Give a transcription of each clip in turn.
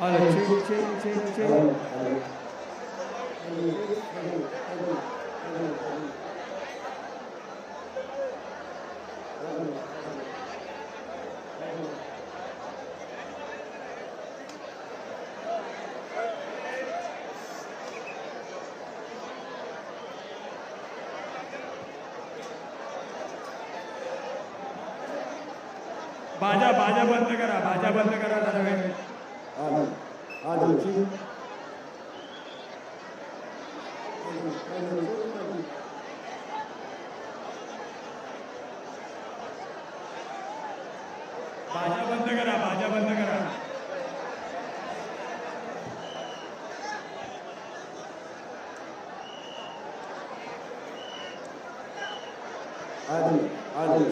아니 체인 체인 체인 체인 करा भाज्या बंद करा भाज्या बंद करा भाज्या बंद करा भाज्या बंद करा. आधी आधी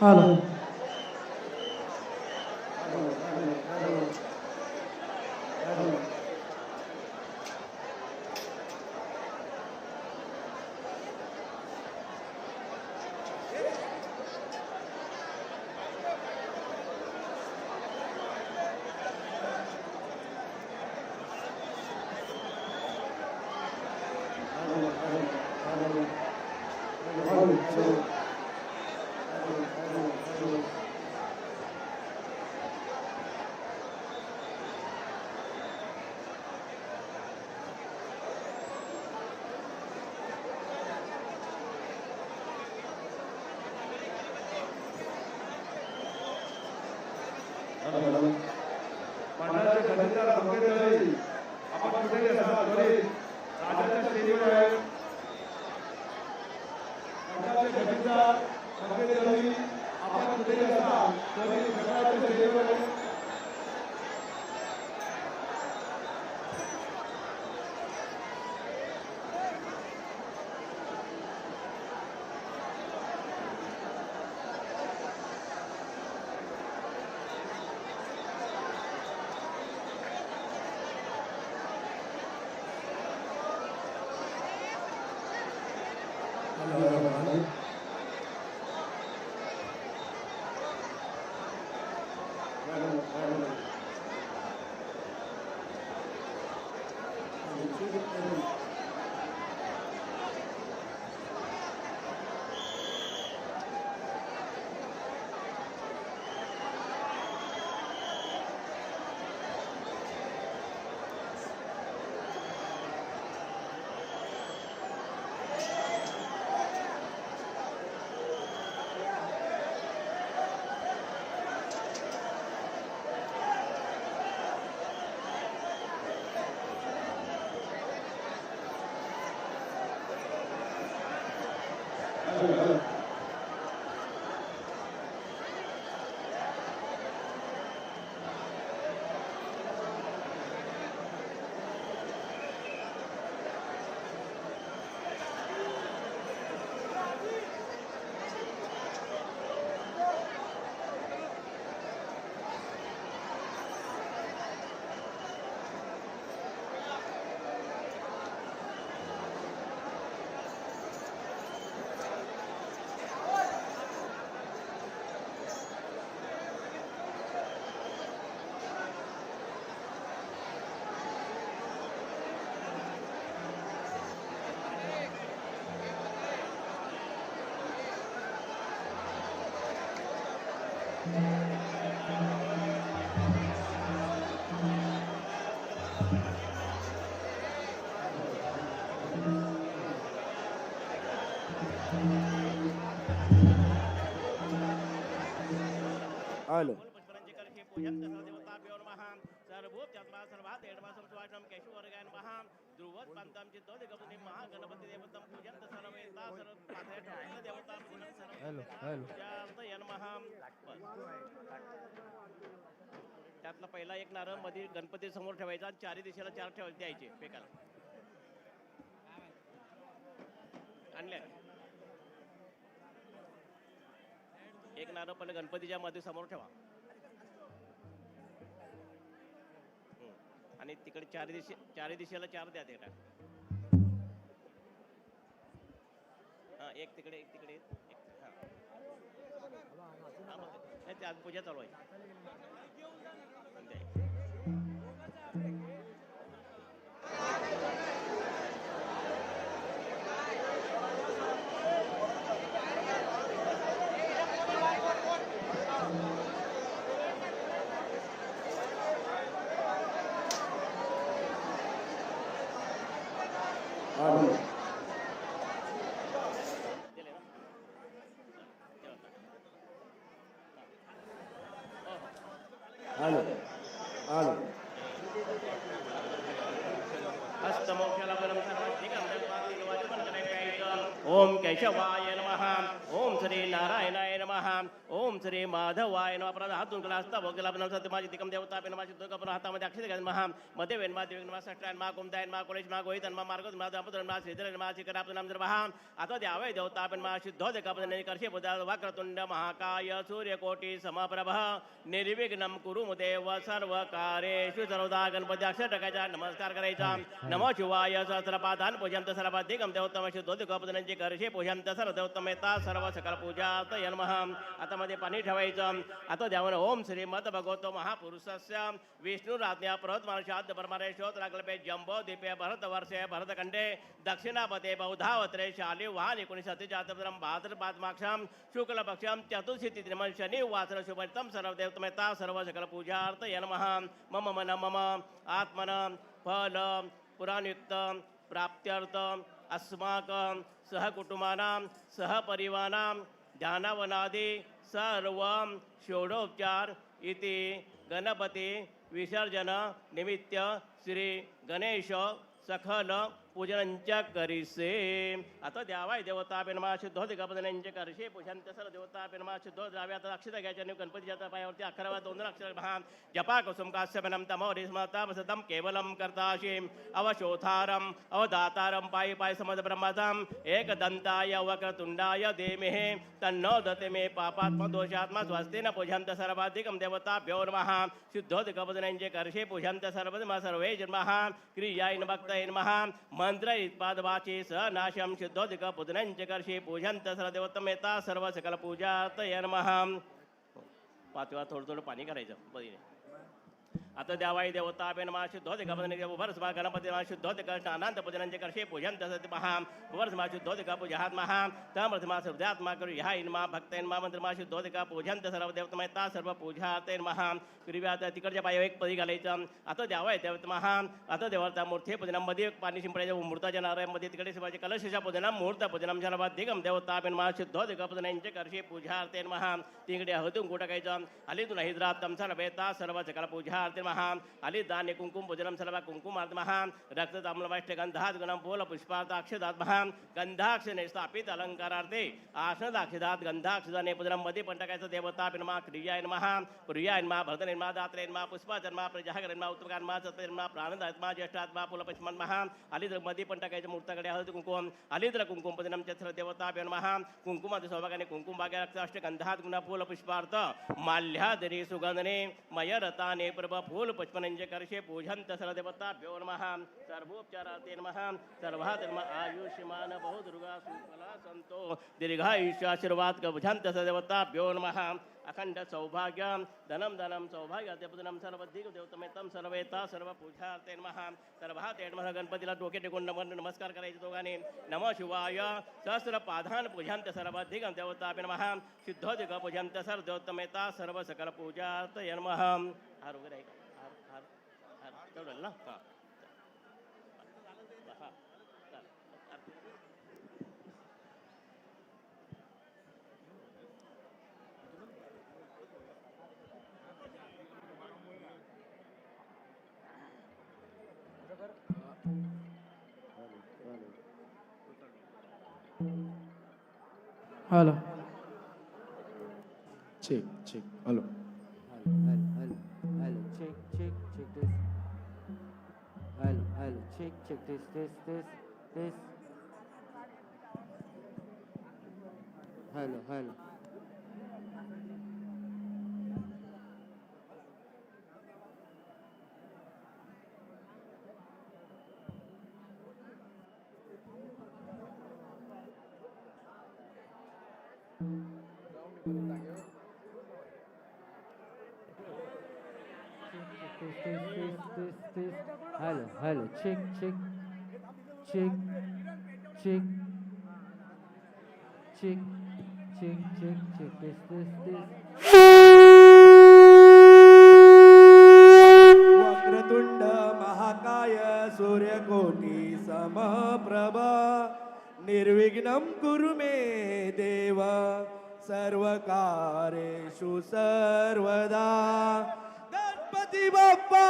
好的。ध्रुवत पंतम चित्तो दिगपति महागणपति देवतम पूजंत सर्व देवता सर्व नमः त्यातला पहिला एक नारळमध्ये गणपती समोर ठेवायचा आणि चारी दिशेला चार ठेवायचे द्यायचे पेकाला आणल्या एक नारळ पहिले गणपतीच्या मध्ये समोर ठेवा. आणि तिकडे चार दिशे चारही दिशेला चार द्या ते हां एक तिकडे एक तिकडे एक हां. पूजा चालू आहे. केशवाय नमः ओम श्री नारायणाय नमः. ओम श्री माधवाय नमः. हातून केला असता भोगला बनवता ते माझी तिकम देवता पेन माझी दुर्गा पण हातामध्ये अक्षर घ्या महा मध्ये वेन मा देवी मा सष्टायन मा कुमतायन मा कोलेश मा गोहितन मा मार्ग मा दामोदर मा श्रीधर मा शिखर आपलं नाम जर महा आता द्यावय देवता पेन मा शुद्धो दे कापन करशे बुधा वक्रतुंड महाकाय सूर्यकोटी समप्रभ निर्विघ्नं कुरु देव सर्व कार्येषु सर्वदा गणपती अक्षर टाकायचा नमस्कार करायचा. नमो शिवाय सहस्रपादान पूजंत सर्वाधिकम देवतम शुद्धोदिकोपदनांची करशे पूजंत सर्व देवतमेता सर्व सकल पूजा आता मध्ये पाणी ठेवायचं. आता द्यावन ओम श्री मद भगवतो महापुरुषस्य विष्णुराज्ञा प्रहत परमारे शोध दीपे भरत वर्षे भरतखंडे बौधावत्रे शाली वाहन एकोणीस सत्यजातपदम भाद्रपाद माक्षाम शुक्ल पक्षाम चतुर्थी तिथिम सर्व सकल पूजार्थ नमः मम मन मम आत्मन फल पुराणयुक्त प्राप्त्यर्थ अस्माकं सहकुटुंबानां सहपरिवानां ध्यानावनादि सर्व षोडोपचार इति गणपती विसर्जन निमित्त श्री गणेश सखल पूजनंच्या करिसे आता द्यावाय देवता पेनमा शुद्ध दिगपदनांचे करशे पूजन सर देवता पेनमा शुद्ध द्राव्या आता अक्षर घ्यायच्या आणि जाता पायावरती अकरावा दोन अक्षर महान जपा कुसुम काश्यपनम तमोरी स्मताम सतम केवलम करताशीम अवशोथारम अवदातारम पायी पाय समज ब्रह्मताम एकदंताय वक्रतुंडाय देमेहे तन्नो दते मे पापात्म दोषात्मा स्वस्तेन पूजंत सर्वाधिकम देवताभ्यो नमः। शुद्धो दिगपदनांचे करशे पूजंत सर्व सर्वे जन्मः क्रियायन भक्तयन महा मंत्र स नाशं शुद्धोदिक पुदनंच कर्षे पूजंत सर्वदेवतमेता सर्व सकल पूजा नमः। पाचव्या थोडं थोडं पाणी करायचं बघितलं आता द्यावाई देवता पेन मा शुद्धोदिक देव वर्ष मा गणपती मा शुद्धोदिक अनंत पूजनांचे कर्षे पूजन तसंच महा। वर्ष मा शुद्धोदिक पूजहात महा। तमर्थ मा हृदयात्मा करू ह्या इन मा भक्तैन मा मंत्र मा शुद्धोदिक पूजंत सर्व देवतमयता सर्व पूजा तेन महा। क्रिव्या आता तिकडच्या पायावर एक पदी घालायचं आता द्यावाय देवत महा आता देवता मूर्ती पूजनामध्ये एक पाणी शिंपडायचं मूर्ताच्या नारायणमध्ये तिकडे शिवाजी कलशेच्या पूजना मुहूर्त पूजनम दिगम देवता पेन मा शुद्धोदिक पूजनांचे कर्षे पूजा तेन महा। तिकडे हतून कुटाकायचं आली तुला हिद्रा तमसा बेता सर्व सकल पूजा ते महा आली दान्य कुंकुम पूजनम सर्व कुंकुमार्थ महा रक्त ताम्रवाष्ट गंधात गणम पोल पुष्पार्थ अक्षदात स्थापित अलंकारार्थे आसन अक्षदात गंधाक्षदाने पूजनममध्ये पण टाकायचं देवता पिनमा क्रियायन महा प्रियायन मा भरतन मा दात्रेन मा पुष्पाचन मा प्रजागरन उत्तरकान मा सत्यन मा प्राणदात्मा ज्येष्ठात्मा पुल पश्चिमन महा आली तर मध्ये पण मूर्ताकडे हळद कुंकुम आली तर कुंकुम पूजनम चत्र देवता पिन महा कुंकुमात सौभागाने कुंकुम भाग्या रक्ताष्ट गंधात गुणा फूल पुष्पार्थ। माल्यादरी सुगंधने मयरताने प्रभ फूल पुष्पनंज कर्षे पूजंत सर्वदेवता नम। नमः सर्वोपचाराते नम। सर्वा नमः आयुष्यमान बहुदुर्गा सुफला संतो दीर्घायुष्याशीर्वाद भुजंत सर्वदेवता भ्यो नमः। अखंड सौभाग्य धनम धनम सौभाग्य देवतनम सर्वधिक देवतमेतम सर्वेता सर्व पूजार्थे नमः। सर्वात नम गणपतीला डोके टेकून नमन नमस्कार करायचे दोघांनी। नम शिवाय सहस्र पाधान पूजंत सर्वाधिक देवता नमः। शुद्धोधिक पूजंत सर्व देवतमेता सर्व सकल पूजार्थ नमः। हार वगैरे आहे तेवढं ना हां हां चालेल. Hello check check Check, check this, this, this, this. Hello, hello. Hele çek çek çek çek çek çek çek çek des des des. Vakratunda महाकाय सूर्यकोटी समप्रभा निर्विघ्नं कुरु मे देव सर्वकारेषु सर्वदा गणपती बाप्पा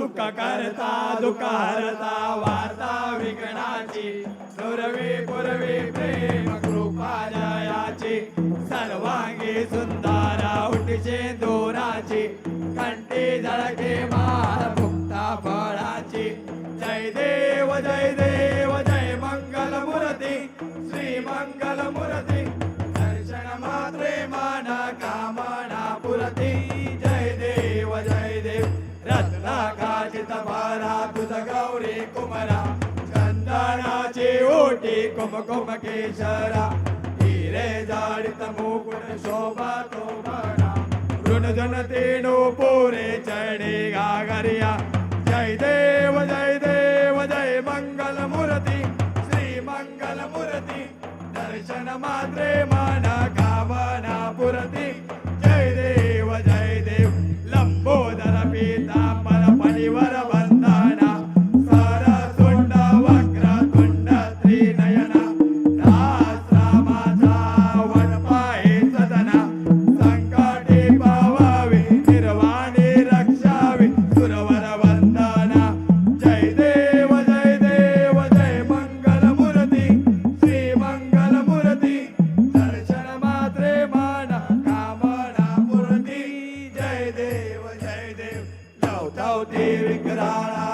सुख करता दुखारता वार्ता विघ्नाची. सुरवी पूर्वी प्रेम कृपा जयाची. सर्वांगी सुंदरा उठचे दोराची. कंटी जळके मार ಕೋಟಿ ಕುಮಕುಮ ಕೇಶರ ಹೀರೆ ಜಾಡಿತ ಮೂಕುಣ ಶೋಭಾ ತೋಮರ ಋಣ ಜನ ತೀಣು ಪೂರೆ ಚಡಿ ಗಾಗರಿಯ ಜೈ ದೇವ ಜೈ ದೇವ ಜೈ ಮಂಗಲ ಮುರತಿ ಶ್ರೀ ಮಂಗಲ ಮುರತಿ ದರ್ಶನ ಮಾತ್ರೆ ಮಾನ ಕಾಮನ ಪುರತಿ dear God,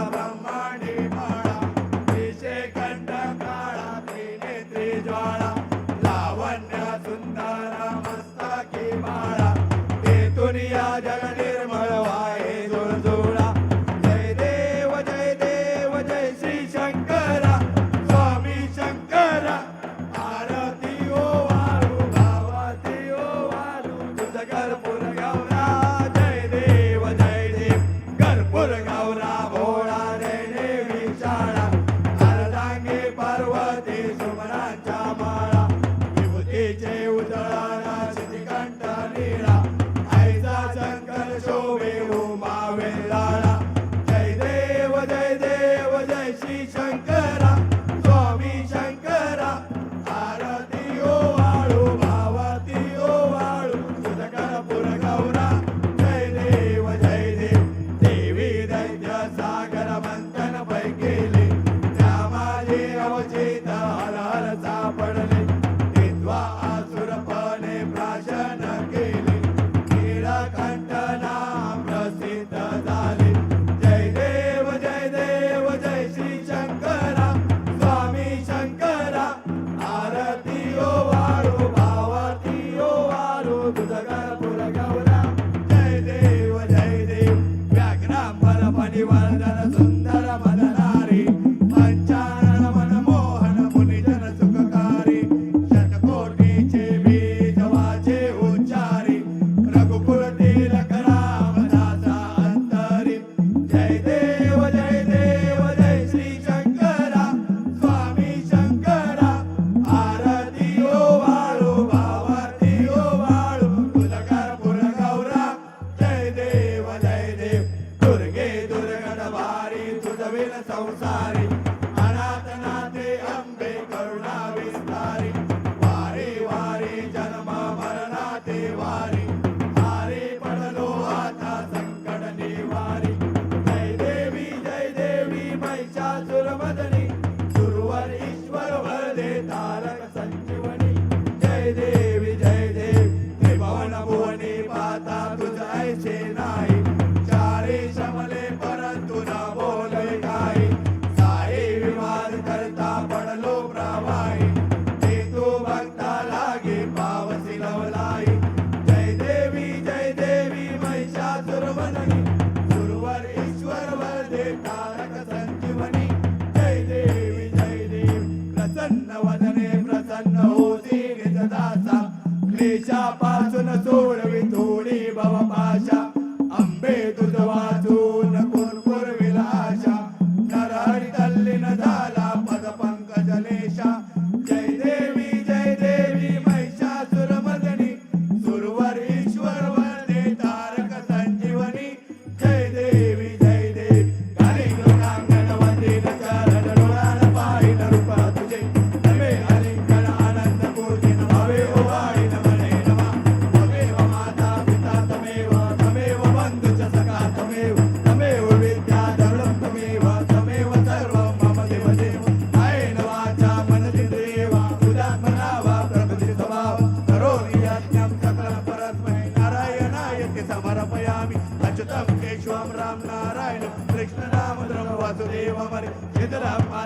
पाणी वारदाना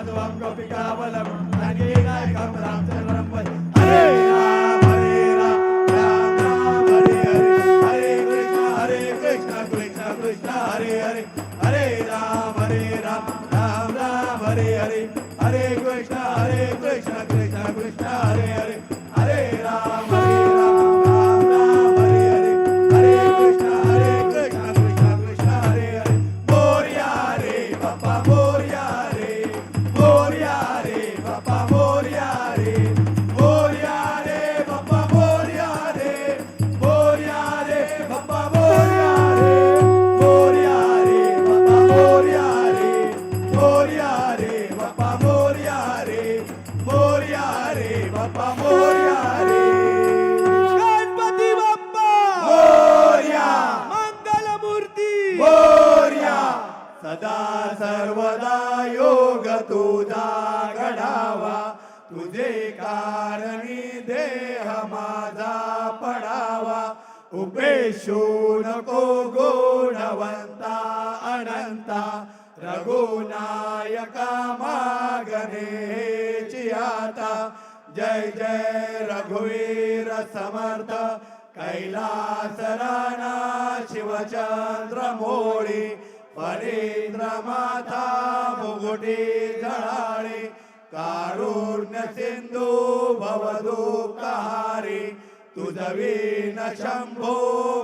सीताराम माधवम गोपिकावलम सदा सर्वदा योग तुझा घडावा. तुझे कारणी देह माझा पडावा. उपेशू नको गुणवंता अनंता. रघुनायका आता जय जय रघुवीर समर्थ कैलास राणा शिवचंद्र मोळी फणींद्र माथा मुगुटी जळाळी कारुण्य सिंधू भवदुःखहारी तुझवीन शंभो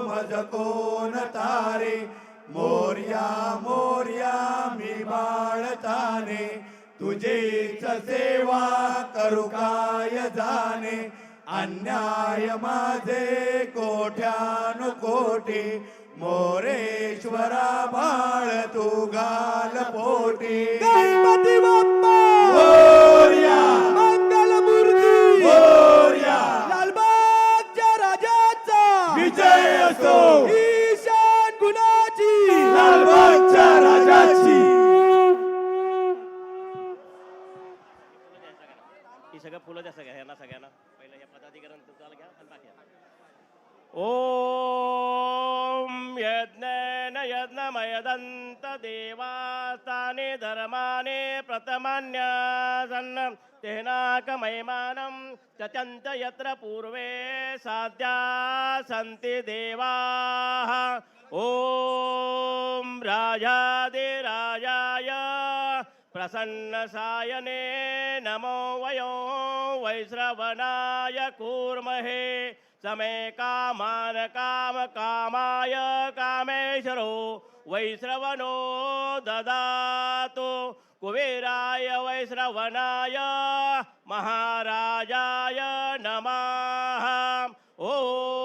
मज कोण तारे मोर्या मोर्या मी बाळताने तुझीच सेवा करू काय जाणे? अन्याय माझे कोट्यानु कोटी मोरेश्वरा बाळ तू घाल पोटी. गणपती बाप्पा! द्या सगळ्या ह्यांना सगळ्यांना पहिलं या पदाधिकाऱ्यांना तुम्हाला घ्या आणि बाकी ओम यज्ञेन यज्ञमयदन्त देवास्ताने धर्माने प्रथमान्य सन्न तेनाकमयमानं चचन्त यत्र पूर्वे साध्या सन्ति देवाः। ॐ राजादिराजाय प्रसन्नसायने नमो वयो वैश्रवणाय कूर्महे समे कामान काम कामाय कामेश्वरो वैश्रवणो ददातु। कुबेराय वैश्रवणाय महाराजाय नमः। ॐ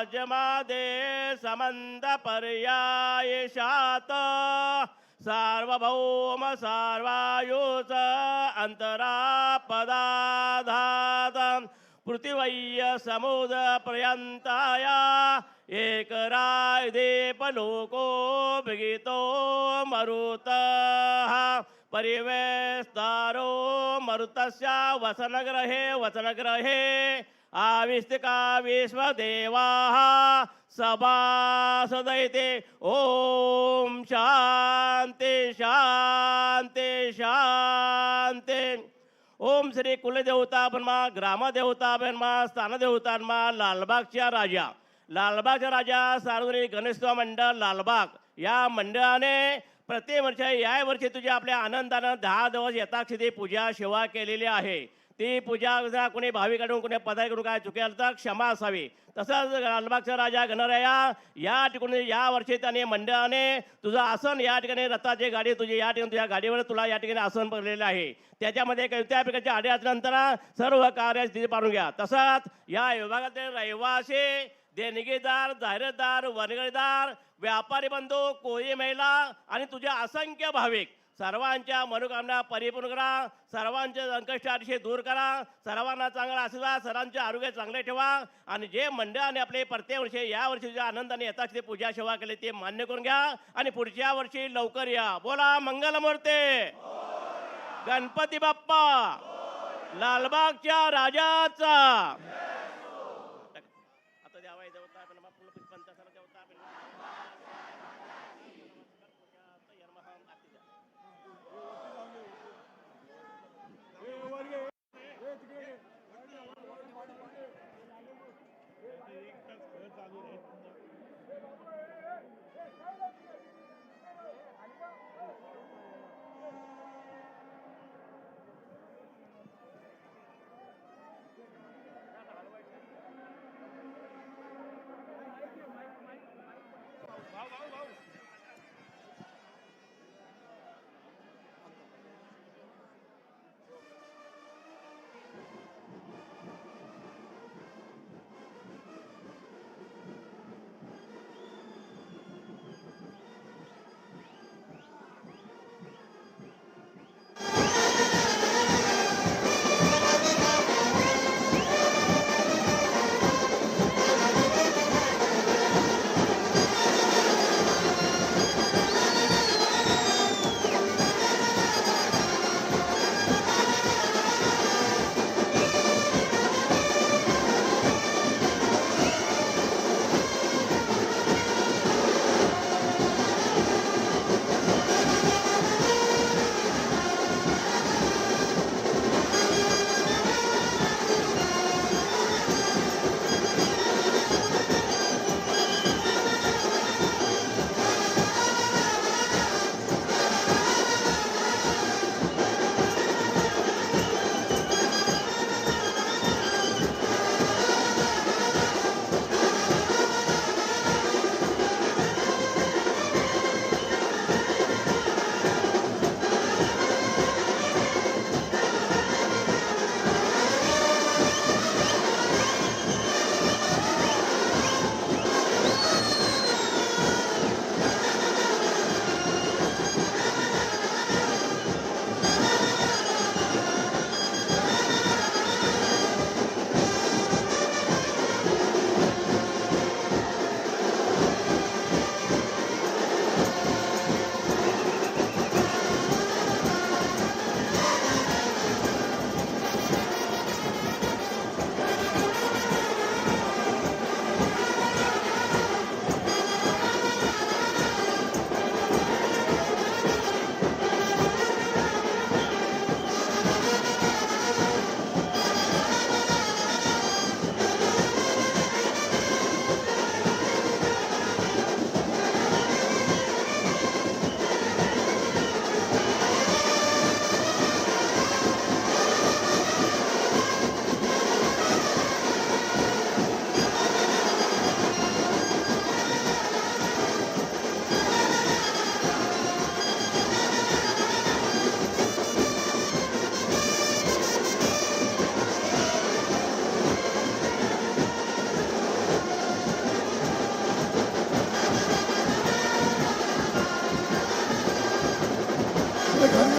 राज्यमादे समन्तपर्यायशात् सार्वभौम सार्वायुष अन्तरापदाधात् पृथिवय्य समुद्रपर्यन्ताया एकराय दीपलोको विगितो मरुतः परिवेस्तारो मरुतस्य वसनग्रहे वसनग्रहे आविष्टिका विश्वदेवाः सभासदैते ॐ शान्ति शान्ति शान्ति। ओम श्री कुलदेवता ब्रह्मा ग्रामदेवता ब्रह्मा स्थानदेवता लालबागच्या राजा। लालबागच्या राजा सार्वजनिक गणेशोत्सव मंडळ लालबाग। या मंडळाने प्रत्येक वर्ष या वर्षी तुझ्या आपल्या आनंदानं दहा दिवस यथाक्षिती पूजा सेवा केलेली आहे। ती पूजा जर कोणी भाविकडून कोणी पदाकडून काय चुकेल तर क्षमा असावी. तसंच लालबागचा राजा गणराया या ठिकाणी या वर्षी त्याने मंडळाने तुझं आसन या ठिकाणी रथाची गाडी तुझी या ठिकाणी तुझ्या गाडीवर तुला या ठिकाणी आसन पडलेलं आहे. त्याच्यामध्ये कोणत्या प्रकारच्या आडी सर्व कार्य तिथे पाडून घ्या. तसंच या विभागातील रहिवासी देणगीदार जाहिरदार वर्गणीदार व्यापारी बंधू कोळी महिला आणि तुझे असंख्य भाविक सर्वांच्या मनोकामना परिपूर्ण करा. सर्वांचे संकष्ट अतिशय दूर करा. सर्वांना चांगला आशीर्वाद सर्वांचे आरोग्य चांगले ठेवा. आणि जे मंडळाने आपले प्रत्येक वर्षी या वर्षी ज्या आनंदाने येतात ते पूजा सेवा केली ते मान्य करून घ्या. आणि पुढच्या वर्षी लवकर या. बोला मंगलमूर्ते. गणपती बाप्पा. लालबागच्या राजाचा.